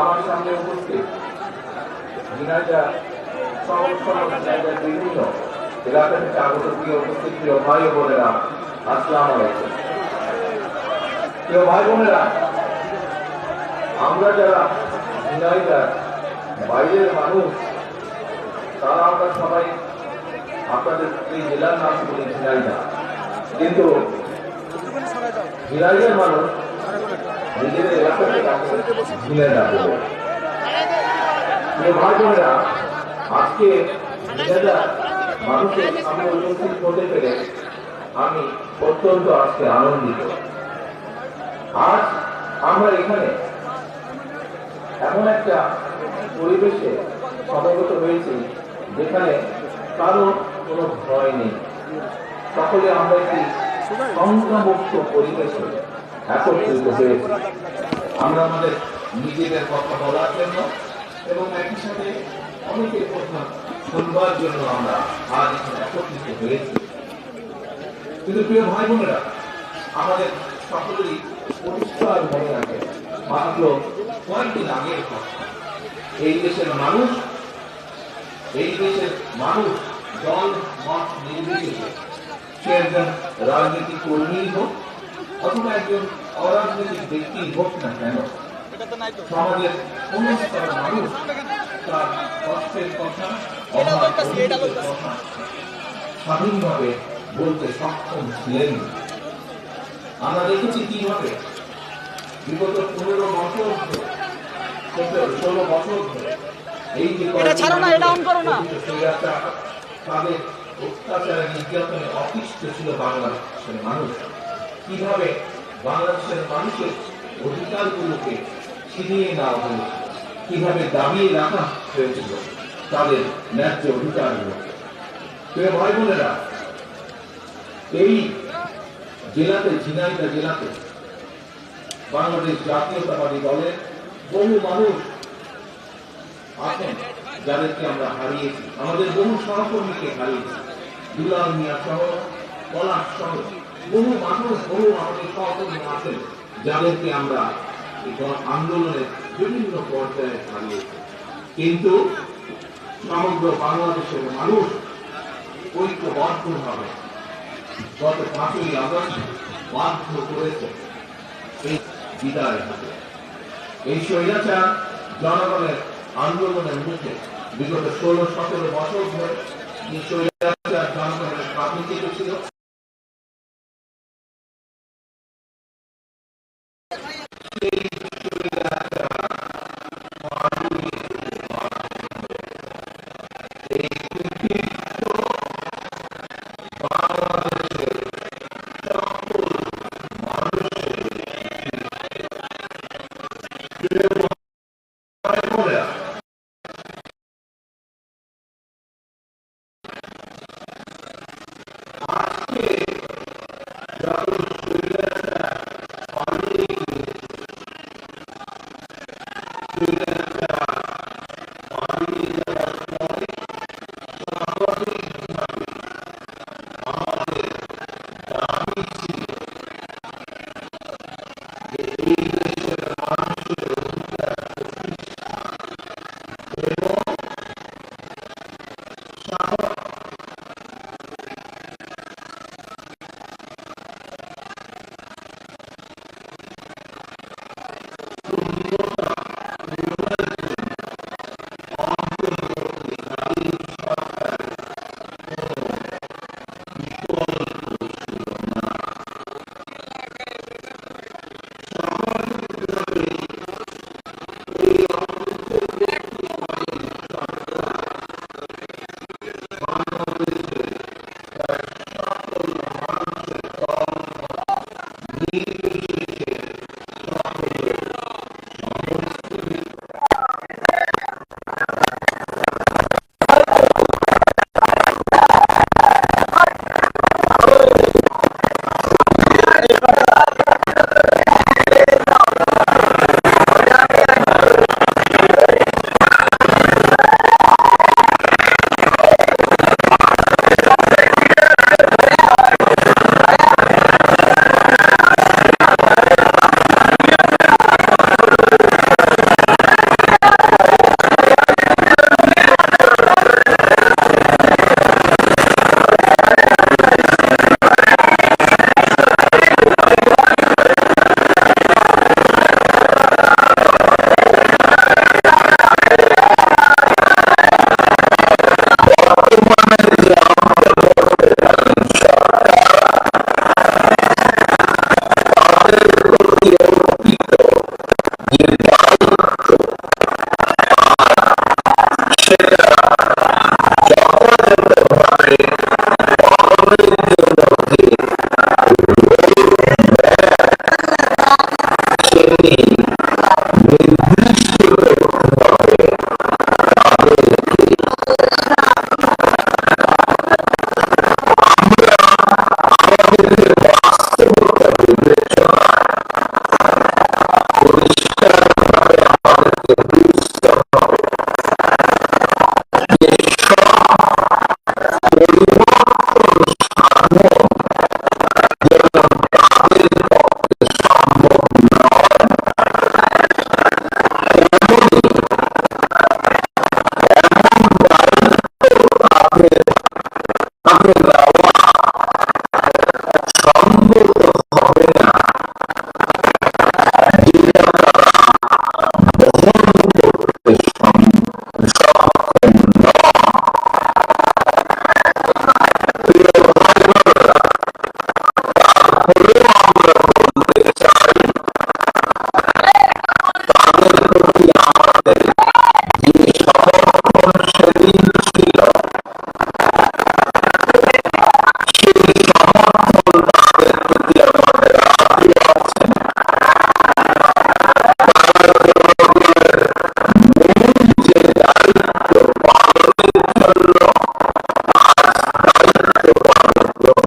আমার সামনে উপস্থিত ঝিনাইদা প্রিয় ভাই বোনেরা, আসসালাম ভাই বোনেরা, আমরা যারা ঝিনাইদার বাইরের মানুষ, তারা আমরা সবাই আপনাদের এই জেলার নাম বলি ঝিনাইদা কিন্তু ঝিনাইদার মানুষ নিজেদের এলাকাকে ঝিনাইদা বলে ভাই আজকে মানুষের সামনে উপস্থিত হতে পেরে আমি অত্যন্ত আজকে আনন্দিত। আজ আমরা এখানে এমন একটা পরিবেশে সমবেত হয়েছি যেখানে কারও কোনো ভয় নেই। সকলে আমরা একটি সংখ্যামুক্ত পরিবেশে একত্রিত হয়েছি আমরা আমাদের নিজেদের কথা বলার জন্য এবং একই সাথে অনেকের কথা শুনবার জন্য আমরা আজ একত্রিত হয়েছি। কিন্তু প্রিয় ভাই বোনেরা, আমাদের সকলেরই পরিষ্কার মনে আছে মাত্র কয়েকদিন আগের কথা। এই দেশের মানুষ, এই দেশের মানুষ দল মত নির্বিশেষে সে একজন রাজনীতি কর্মী হোক অথবা একজন অরাজনৈতিক ব্যক্তি হোক না কেন সমাজের কোন স্তরের মানুষ তার কষ্টের কথা অভাব কথা স্বাধীনভাবে বলতে সক্ষম ছিলেন। আমরা দেখেছি কীভাবে বিগত পনেরো বছর ধরে সতেরো, ষোলো বছর ধরে এই যে তাদের অত্যাচারে নির্যাতনে অতিষ্ঠ ছিল বাংলাদেশের মানুষ। কীভাবে বাংলাদেশের মানুষের অধিকারগুলোকে ছিনিয়ে নেওয়া হয়েছিল কীভাবে দাবিয়ে রাখা হয়েছিল, তাদের ন্যায্য অধিকারগুলোকে প্রিয় ভাই বোনেরা, এই জেলাতে ঝিনাইদা জেলাতে বাংলাদেশ জাতীয়তাবাদী দলের বহু মানুষ আছেন। যাদেরকে আমরা হারিয়েছি, আমাদের বহু সহকর্মীকে হারিয়েছি, দুলাল মিয়া সহ, পলাশ সহ, বহু মানুষ, বহু আমাদের সহকর্মী আছেন, যাদেরকে আমরা আন্দোলনের বিভিন্ন পর্যায়ে হারিয়েছি। কিন্তু সমগ্র বাংলাদেশের মানুষ ঐক্যবদ্ধভাবে গত পাঁচই আগস্ট বাধ্য করেছে এই বিদায় হাতে। এই স্বৈরাচার জনগণের আন্দোলনের মুখে বিগত ষোলো সতেরো বছর ধরে Ciao. video.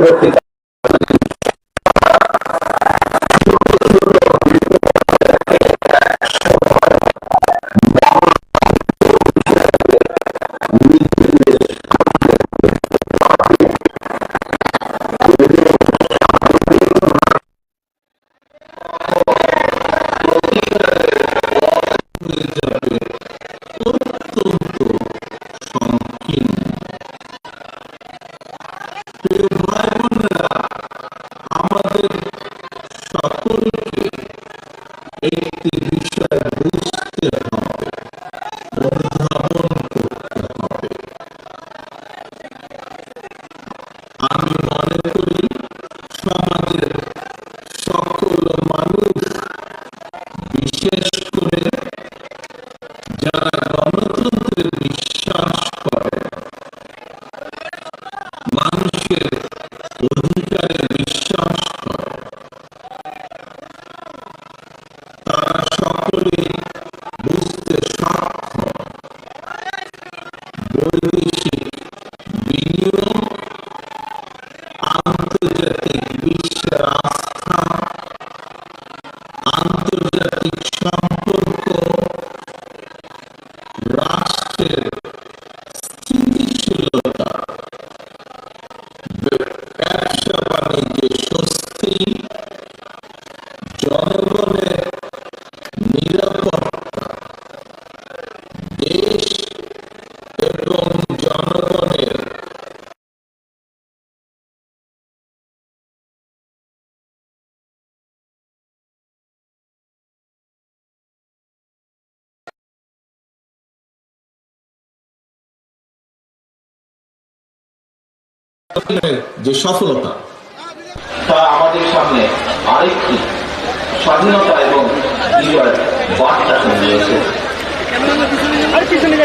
পরবর্তীকালে যে সফলতা, তা আমাদের সামনে আরেকটি স্বাধীনতা এবং বিজয় বার্তা রয়েছে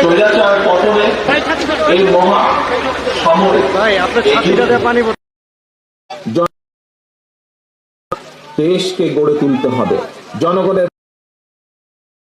স্বৈরাচার পতনে এই মহা সমরে দেশকে গড়ে তুলতে হবে। জনগণের